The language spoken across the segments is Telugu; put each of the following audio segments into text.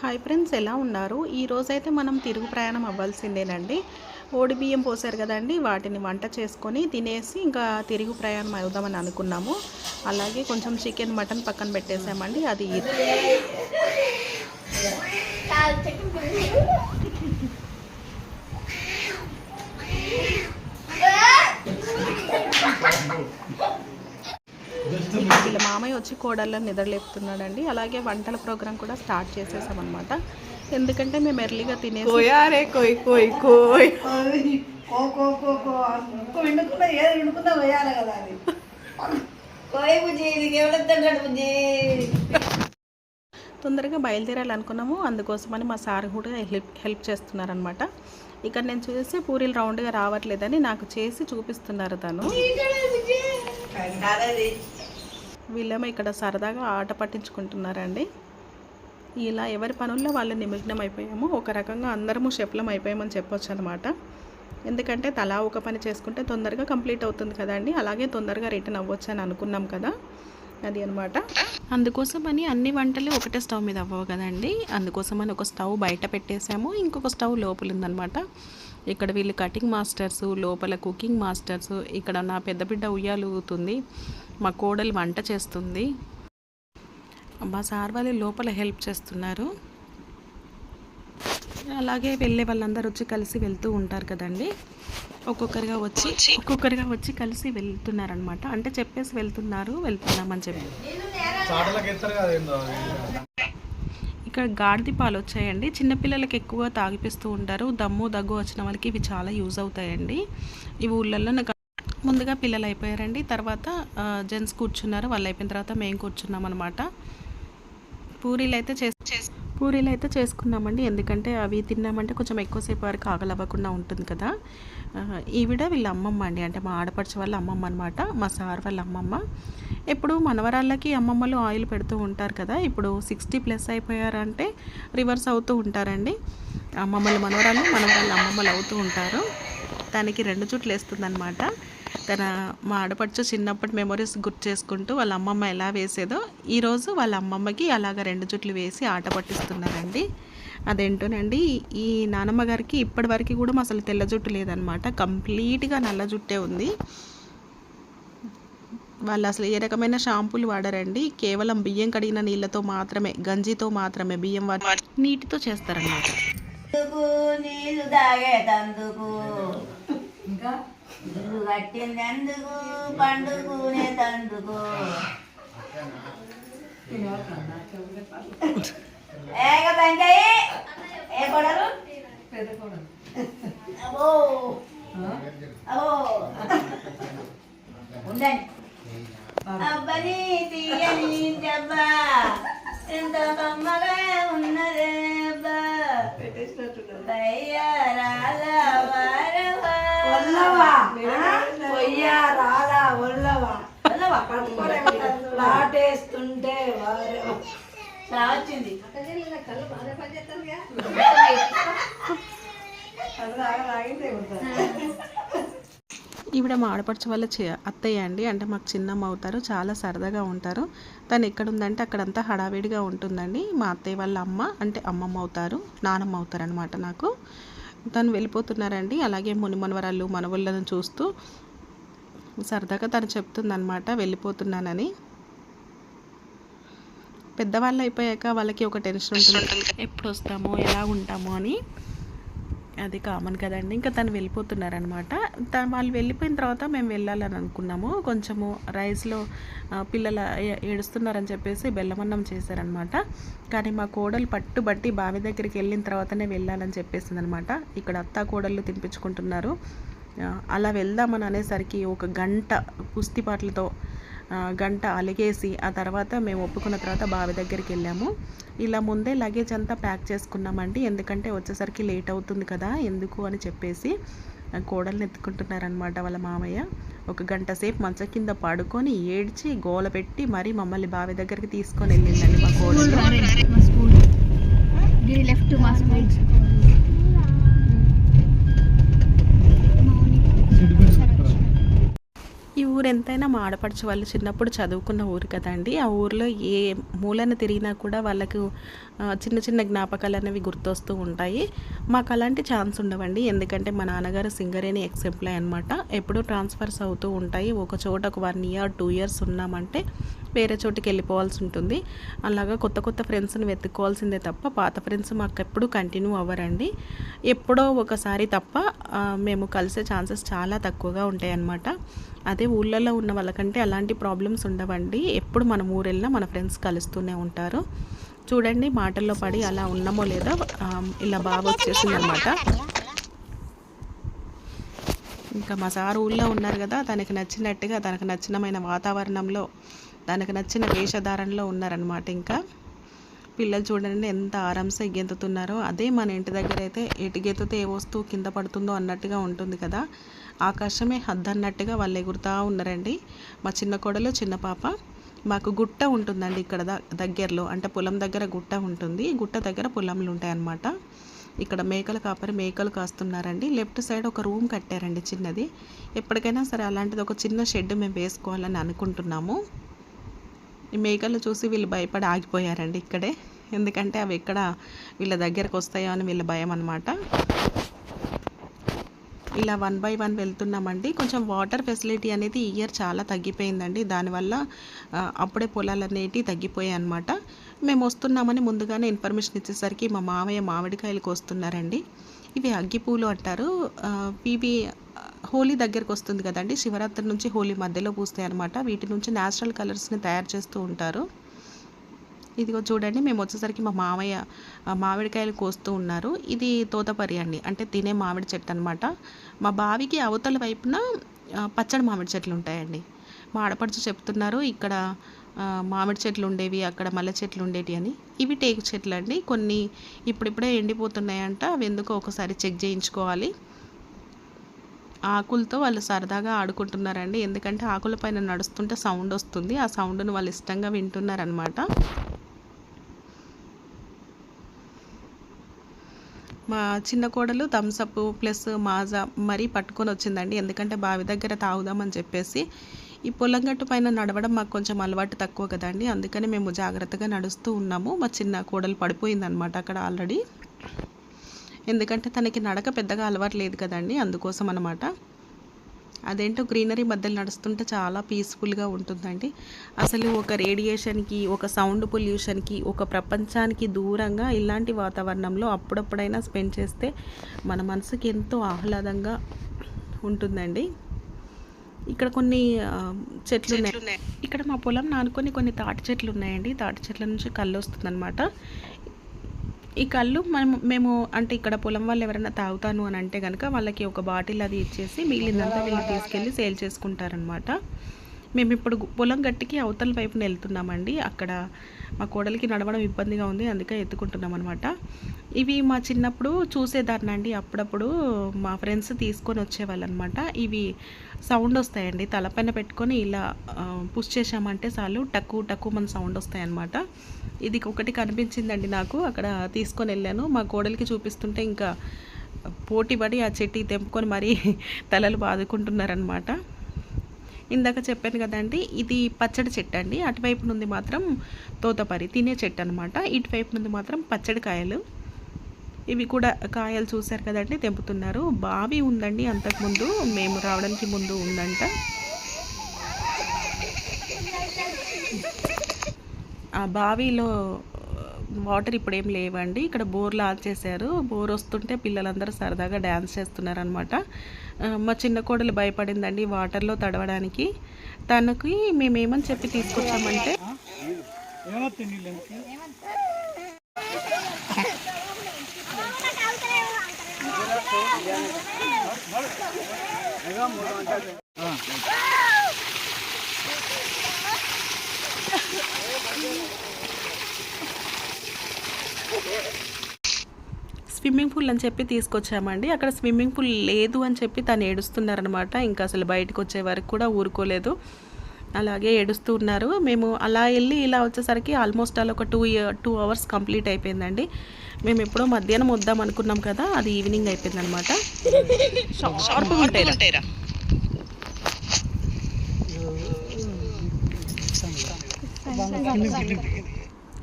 హాయ్ ఫ్రెండ్స్ ఎలా ఉన్నారు? ఈరోజైతే మనం తిరుగు ప్రయాణం అవ్వాల్సిందేనండి. ఓడి బియ్యం పోసారు కదండి వాటిని వంట చేసుకొని తినేసి ఇంకా తిరుగు ప్రయాణం అవుదామని అనుకున్నాము. అలాగే కొంచెం చికెన్ మటన్ పక్కన పెట్టేసామండి అది వీళ్ళ మామయ్య వచ్చి కోడళ్ళని నిద్రలేపుతున్నాడండి అలాగే వంటల ప్రోగ్రాం కూడా స్టార్ట్ చేసేసామన్నమాట. ఎందుకంటే మేము ఎర్లీగా తినేసి కోయారే కోయ్ కోయ్ కోయ్. కో కో కో కో. ఇంకో వినుకున్నా ఏది వినుకున్నా వేయాలి కదా అది. కోయి బుజ్జి నీకు ఎవడెత్తాడు బుజ్జి? తొందరగా బయలుదేరాలనుకున్నాము. అందుకోసమని మా సార్ కూడా హెల్ప్ హెల్ప్ చేస్తున్నారనమాట ఇక్కడ నేను చూసి పూరీలు రౌండ్గా రావట్లేదని నాకు చేసి చూపిస్తున్నారు తను. వీళ్ళేమో ఇక్కడ సరదాగా ఆట పట్టించుకుంటున్నారండి. ఇలా ఎవరి పనుల్లో వాళ్ళు నిమగ్నం అయిపోయాము ఒక రకంగా అందరము శఫలం అయిపోయామని చెప్పొచ్చు అనమాట ఎందుకంటే తలా ఒక పని చేసుకుంటే తొందరగా కంప్లీట్ అవుతుంది కదండి. అలాగే తొందరగా రిటర్న్ అవ్వచ్చు అని అనుకున్నాం కదా. అది అనమాట. అందుకోసమని అన్ని వంటలు ఒకటే స్టవ్ మీద అవ్వవు కదండి. అందుకోసమని ఒక స్టవ్ బయట పెట్టేసాము ఇంకొక స్టవ్ లోపల ఉందనమాట ఇక్కడ వీళ్ళు కటింగ్ మాస్టర్స్ లోపల కుకింగ్ మాస్టర్స్ ఇక్కడ నా పెద్ద బిడ్డ ఉయ్యాలుగుతుంది. మా కోడలు వంట చేస్తుంది. మా సార్ వాళ్ళు లోపల హెల్ప్ చేస్తున్నారు. అలాగే వెళ్ళే వాళ్ళందరూ వచ్చి కలిసి వెళ్తూ ఉంటారు కదండి. ఒక్కొక్కరిగా వచ్చి ఒక్కొక్కరిగా వచ్చి కలిసి వెళ్తున్నారనమాట అంటే చెప్పేసి వెళ్తున్నారు వెళ్తున్నామని చెప్పి. ఇక్కడ గాడిద పాలు వచ్చాయండి చిన్నపిల్లలకి ఎక్కువ తాగిపిస్తూ ఉంటారు. దమ్ము దగ్గు వచ్చిన వాళ్ళకి ఇవి చాలా యూజ్ అవుతాయండి. ఈ ఊళ్ళల్లో నాకు ముందుగా పిల్లలు అయిపోయారండి. తర్వాత జెంట్స్ కూర్చున్నారు. వాళ్ళు అయిపోయిన తర్వాత మేము కూర్చున్నాం అనమాట పూరీలు అయితే చేసి పూరీలు అయితే చేసుకున్నామండి. ఎందుకంటే అవి తిన్నామంటే కొంచెం ఎక్కువసేపు వరకు ఆగలవ్వకుండా ఉంటుంది కదా. ఈవిడ వీళ్ళ అమ్మమ్మ అండి. అంటే మా ఆడపడిచే వాళ్ళ అమ్మమ్మ అనమాట మా సార్ వాళ్ళ అమ్మమ్మ. ఎప్పుడు మనవరాళ్ళకి అమ్మమ్మలు ఆయిల్ పెడుతూ ఉంటారు కదా. ఇప్పుడు సిక్స్టీ ప్లస్ అయిపోయారంటే రివర్స్ అవుతూ ఉంటారండి. అమ్మమ్మలు మనవరాళ్ళు మనవరాళ్ళు అమ్మమ్మలు అవుతూ ఉంటారు. దానికి రెండు చుట్లు వేస్తుందన్నమాట. తన మా ఆడపడుచు చిన్నప్పటి మెమరీస్ గుర్తు చేసుకుంటూ వాళ్ళ అమ్మమ్మ ఎలా వేసేదో ఈరోజు వాళ్ళ అమ్మమ్మకి అలాగ రెండు జుట్లు వేసి ఆట పట్టిస్తున్నారండి. అదేంటోనండి ఈ నానమ్మ గారికి ఇప్పటి వరకు కూడా అసలు తెల్ల జుట్టు లేదనమాట కంప్లీట్గా నల్ల జుట్టే ఉంది. వాళ్ళు అసలు ఏ రకమైన షాంపూలు వాడరండి. కేవలం బియ్యం కడిగిన నీళ్ళతో మాత్రమే గంజితో మాత్రమే బియ్యం వాడి నీటితో చేస్తారన్నమాట. ఇంకా? ఇల్లు కట్టిందెందుకు పండుకునే తందుకు ఏక తంకాయి ఏ కొడలు? అబ్బో. అబ్బో. ఉండండి. అబ్బని తీయని దెబ్బా ఎంత కమ్మగా ఉన్నదే అబ్బా. ఒల్లవా వచ్చింది ఈవిడ మా ఆడపడుచు వాళ్ళ చే అత్తయ్య అండి. అంటే మాకు చిన్నమ్మ అవుతారు చాలా సరదాగా ఉంటారు. తను ఎక్కడ ఉందంటే అక్కడంతా హడావిడిగా ఉంటుందండి. మా అత్తయ్య వాళ్ళ అమ్మ అంటే అమ్మమ్మ అవుతారు నానమ్మ అవుతారు అనమాట నాకు. తను వెళ్ళిపోతున్నారండి. అలాగే ముని మనవరాళ్ళు మనవళ్ళను చూస్తూ సరదాగా తను చెప్తుందనమాట వెళ్ళిపోతున్నానని. పెద్దవాళ్ళు అయిపోయాక వాళ్ళకి ఒక టెన్షన్ ఉంటుంది. ఎప్పుడు వస్తామో ఎలా ఉంటామో అని. అది కామన్ కదండి. ఇంకా తను వెళ్ళిపోతున్నారనమాట తను వాళ్ళు వెళ్ళిపోయిన తర్వాత మేము వెళ్ళాలని అనుకున్నాము కొంచెము రైస్లో పిల్లల ఏడుస్తున్నారని చెప్పేసి బెల్లమన్నం చేశారనమాట కానీ మా కోడలు పట్టుబట్టి బావి దగ్గరికి వెళ్ళిన తర్వాతనే వెళ్ళాలని చెప్పేసింది అనమాట ఇక్కడ అత్త కోడళ్ళు తినిపించుకుంటున్నారు. అలా వెళ్దామని అనేసరికి ఒక గంట కుస్తీ పాటలతో గంట అలిగేసి ఆ తర్వాత మేము ఒప్పుకున్న తర్వాత బావి దగ్గరికి వెళ్ళాము. ఇలా ముందే లగేజ్ అంతా ప్యాక్ చేసుకున్నామండి. ఎందుకంటే వచ్చేసరికి లేట్ అవుతుంది కదా ఎందుకు అని చెప్పేసి ఆ, కోడల్ని ఎత్తుకుంటున్నారనమాట వాళ్ళ మామయ్య. ఒక గంట సేపు మంచ కింద పడుకొని ఏడ్చి గోల పెట్టి మరీ మమ్మల్ని బావి దగ్గరికి తీసుకొని వెళ్ళిందండి మా కోడలు. మా స్కూల్. లెఫ్ట్ మా స్కూల్. ఊరు ఎంతైనా మా ఆడపడుచు వాళ్ళు చిన్నప్పుడు చదువుకున్న ఊరు కదండి. ఆ ఊరిలో ఏ మూలన తిరిగినా కూడా వాళ్ళకు చిన్న చిన్న జ్ఞాపకాలు అనేవి గుర్తొస్తూ ఉంటాయి. మాకు అలాంటి ఛాన్స్ ఉండవండి. ఎందుకంటే మా నాన్నగారు సింగరేణి ఎక్స్ ఎంప్లాయ్ అనమాట ఎప్పుడూ ట్రాన్స్ఫర్స్ అవుతూ ఉంటాయి. ఒక చోట ఒక వన్ ఇయర్ టూ ఇయర్స్ ఉన్నామంటే వేరే చోటికి వెళ్ళిపోవాల్సి ఉంటుంది. అలాగా కొత్త కొత్త ఫ్రెండ్స్ని వెతుక్కోవాల్సిందే తప్ప పాత ఫ్రెండ్స్ మాకు ఎప్పుడు కంటిన్యూ అవ్వరండి. ఎప్పుడో ఒకసారి తప్ప మేము కలిసే ఛాన్సెస్ చాలా తక్కువగా ఉంటాయి అన్నమాట అదే ఊళ్ళల్లో ఉన్న వాళ్ళకంటే అలాంటి ప్రాబ్లమ్స్ ఉండవండి. ఎప్పుడు మనం ఊరెళ్ళినా మన ఫ్రెండ్స్ కలుస్తూనే ఉంటారు. చూడండి మాటల్లో పడి అలా ఉన్నామో లేదో ఇలా బాగా వచ్చేసింది అనమాట ఇంకా మా సార్ ఊళ్ళో ఉన్నారు కదా తనకి నచ్చినట్టుగా తనకు నచ్చినమైన వాతావరణంలో దానికి నచ్చిన వేషధారణలో ఉన్నారనమాట ఇంకా. పిల్లలు చూడండి ఎంత ఆరాంసే గెంతుతున్నారో అదే మన ఇంటి దగ్గర అయితే ఎటు గెంతుతే ఏ వస్తువు కింద పడుతుందో అన్నట్టుగా ఉంటుంది కదా. ఆకాశమే హద్దు అన్నట్టుగా వాళ్ళు ఎగురుతూ ఉన్నారండి. మా చిన్న కోడలు చిన్న పాప. మాకు గుట్ట ఉంటుందండి ఇక్కడ దగ్గరలో. అంటే పొలం దగ్గర గుట్ట ఉంటుంది. గుట్ట దగ్గర పొలంలు ఉంటాయన్నమాట. ఇక్కడ మేకలు కాపరి మేకలు కాస్తున్నారండి. లెఫ్ట్ సైడ్ ఒక రూమ్ కట్టారండి చిన్నది. ఎప్పటికైనా సరే అలాంటిది ఒక చిన్న షెడ్ మేము వేసుకోవాలని అనుకుంటున్నాము. ఈ మేకలు చూసి వీళ్ళు భయపడి ఆగిపోయారండి ఇక్కడే. ఎందుకంటే అవి ఎక్కడ వీళ్ళ దగ్గరకు వస్తాయో అని వీళ్ళ భయం అనమాట ఇలా వన్ బై వన్ వెళ్తున్నామండి. కొంచెం వాటర్ ఫెసిలిటీ అనేది ఈ ఇయర్ చాలా తగ్గిపోయిందండి. దానివల్ల అప్పుడే పొలాలనేటివి తగ్గిపోయాయి అనమాట మేము వస్తున్నామని ముందుగానే ఇన్ఫర్మేషన్ ఇచ్చేసరికి మా మామయ్య మామిడికాయలకు వస్తున్నారండి. ఇవి అగ్గిపూలు అంటారు. ఆ, ఇవి హోలీ దగ్గరకు వస్తుంది కదండి. శివరాత్రి నుంచి హోలీ మధ్యలో పూస్తాయి అనమాట వీటి నుంచి న్యాచురల్ కలర్స్ని తయారు చేస్తూ ఉంటారు. ఇదిగో చూడండి మేము వచ్చేసరికి మా మామయ్య మామిడికాయలు కోస్తూ ఉన్నారు. ఇది తోతపరి అండి. అంటే తినే మామిడి చెట్టు అనమాట మా బావికి అవతల వైపున పచ్చడి మామిడి చెట్లు ఉంటాయండి. మా ఆడపడుచు చెప్తున్నారు ఇక్కడ మామిడి చెట్లు ఉండేవి అక్కడ మల్లె చెట్లు ఉండేవి అని. ఇవి టేకు చెట్లు అండి కొన్ని ఇప్పుడిప్పుడే ఎండిపోతున్నాయంట. అవి ఎందుకో ఒకసారి చెక్ చేయించుకోవాలి. ఆకులతో వాళ్ళు సరదాగా ఆడుకుంటున్నారండి. ఎందుకంటే ఆకుల పైన నడుస్తుంటే సౌండ్ వస్తుంది. ఆ సౌండ్ను వాళ్ళు ఇష్టంగా వింటున్నారనమాట మా చిన్న కోడలు థమ్సప్ ప్లస్ మాజా మరీ పట్టుకొని వచ్చిందండి. ఎందుకంటే బావి దగ్గర తాగుదామని చెప్పేసి ఈ పొలం గట్టు పైన నడవడం మాకు కొంచెం అలవాటు తక్కువ కదండి. అందుకని మేము జాగ్రత్తగా నడుస్తూ ఉన్నాము. మా చిన్న కోడలు పడిపోయిందనమాట అక్కడ ఆల్రెడీ. ఎందుకంటే తనకి నడక పెద్దగా అలవాటు లేదు కదండి అందుకోసం అనమాట అదేంటో గ్రీనరీ మధ్యలో నడుస్తుంటే చాలా పీస్ఫుల్గా ఉంటుందండి. అసలు ఒక రేడియేషన్కి ఒక సౌండ్ పొల్యూషన్కి ఒక ప్రపంచానికి దూరంగా ఇలాంటి వాతావరణంలో అప్పుడప్పుడైనా స్పెండ్ చేస్తే మన మనసుకి ఎంతో ఆహ్లాదంగా ఉంటుందండి. ఇక్కడ కొన్ని చెట్లు ఉన్నాయి ఇక్కడ మా పొలం నానుకొని కొన్ని తాటి చెట్లు ఉన్నాయండి. తాటి చెట్ల నుంచి కళ్ళు వస్తుందన్నమాట. ఈ కళ్ళు మనం మేము అంటే ఇక్కడ పొలం వాళ్ళు ఎవరైనా తాగుతాను అని అంటే కనుక వాళ్ళకి ఒక బాటిల్ అది ఇచ్చేసి మిగిలిందంతా వీళ్ళు తీసుకెళ్ళి సేల్ చేసుకుంటారనమాట మేము ఇప్పుడు పొలం గట్టికి అవతల వైపున వెళ్తున్నామండి. అక్కడ మా కోడలికి నడవడం ఇబ్బందిగా ఉంది అందుకే ఎత్తుకుంటున్నాం అనమాట ఇవి మా చిన్నప్పుడు చూసేదాన్నండి అప్పుడప్పుడు మా ఫ్రెండ్స్ తీసుకొని వచ్చేవాళ్ళు అనమాట ఇవి సౌండ్ వస్తాయండి. తలపైన పెట్టుకొని ఇలా పుష్ చేసామంటే చాలు టక్కు టక్కు మన సౌండ్ వస్తాయన్నమాట. ఇది ఒకటి కనిపించిందండి నాకు. అక్కడ తీసుకొని వెళ్ళాను. మా కోడలికి చూపిస్తుంటే ఇంకా పోటీపడి ఆ చెట్టు తెంపుకొని మరీ తలలు బాదుకుంటున్నారనమాట ఇందాక చెప్పాను కదండి ఇది పచ్చడి చెట్టు అండి అటువైపు నుండి మాత్రం తోతపరి తినే చెట్టు అనమాట ఇటువైపు నుండి మాత్రం పచ్చడి కాయలు. ఇవి కూడా కాయలు చూశారు కదండి తెంపుతున్నారు. బావి ఉందండి అంతకుముందు. మేము రావడానికి ముందు ఉందంట. ఆ బావిలో వాటర్ ఇప్పుడు ఏం లేవండి. ఇక్కడ బోర్లు ఆన్ చేశారు బోర్ వస్తుంటే పిల్లలందరూ సరదాగా డ్యాన్స్ చేస్తున్నారనమాట మా చిన్న కోడలు భయపడిందండి వాటర్లో తడవడానికి. తనకి మేమేమని చెప్పి తీసుకొచ్చామంటే స్విమ్మింగ్ పూల్ అని చెప్పి తీసుకొచ్చామండి. అక్కడ స్విమ్మింగ్ పూల్ లేదు అని చెప్పి తను ఏడుస్తున్నారనమాట ఇంకా అసలు బయటకు వచ్చే వరకు కూడా ఊరుకోలేదు. అలాగే ఏడుస్తూ ఉన్నారు. మేము అలా వెళ్ళి ఇలా వచ్చేసరికి ఆల్మోస్ట్ అలా ఒక two year two hours complete అయిపోయిందండి. మేము ఎప్పుడో మధ్యాహ్నం వద్దాం అనుకున్నాం కదా అది ఈవినింగ్ అయిపోయిందనమాట షార్ప్ ఉంటాయి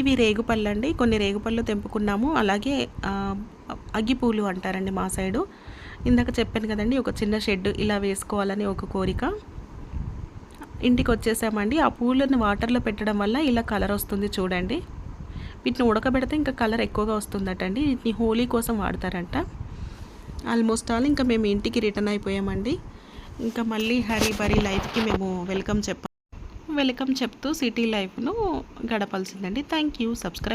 ఇవి రేగుపళ్ళు అండి. కొన్ని రేగుపళ్ళు తెంపుకున్నాము. అలాగే అగ్గిపూలు అంటారండి మా సైడు. ఇందాక చెప్పాను కదండి ఒక చిన్న షెడ్ ఇలా వేసుకోవాలని ఒక కోరిక. ఇంటికి వచ్చేసామండి. ఆ పూలను వాటర్లో పెట్టడం వల్ల ఇలా కలర్ వస్తుంది చూడండి. వీటిని ఉడకబెడితే ఇంకా కలర్ ఎక్కువగా వస్తుందట అండి వీటిని హోలీ కోసం వాడతారంట. ఆల్మోస్ట్ ఆల్ ఇంకా మేము ఇంటికి రిటర్న్ అయిపోయామండి. ఇంకా మళ్ళీ హరీ బరీ లైఫ్కి మేము వెల్కమ్ చెప్పాం వెల్కమ్ చెప్తూ సిటీ లైఫ్ను గడపాల్సిందండి. Thank you. సబ్స్క్రైబ్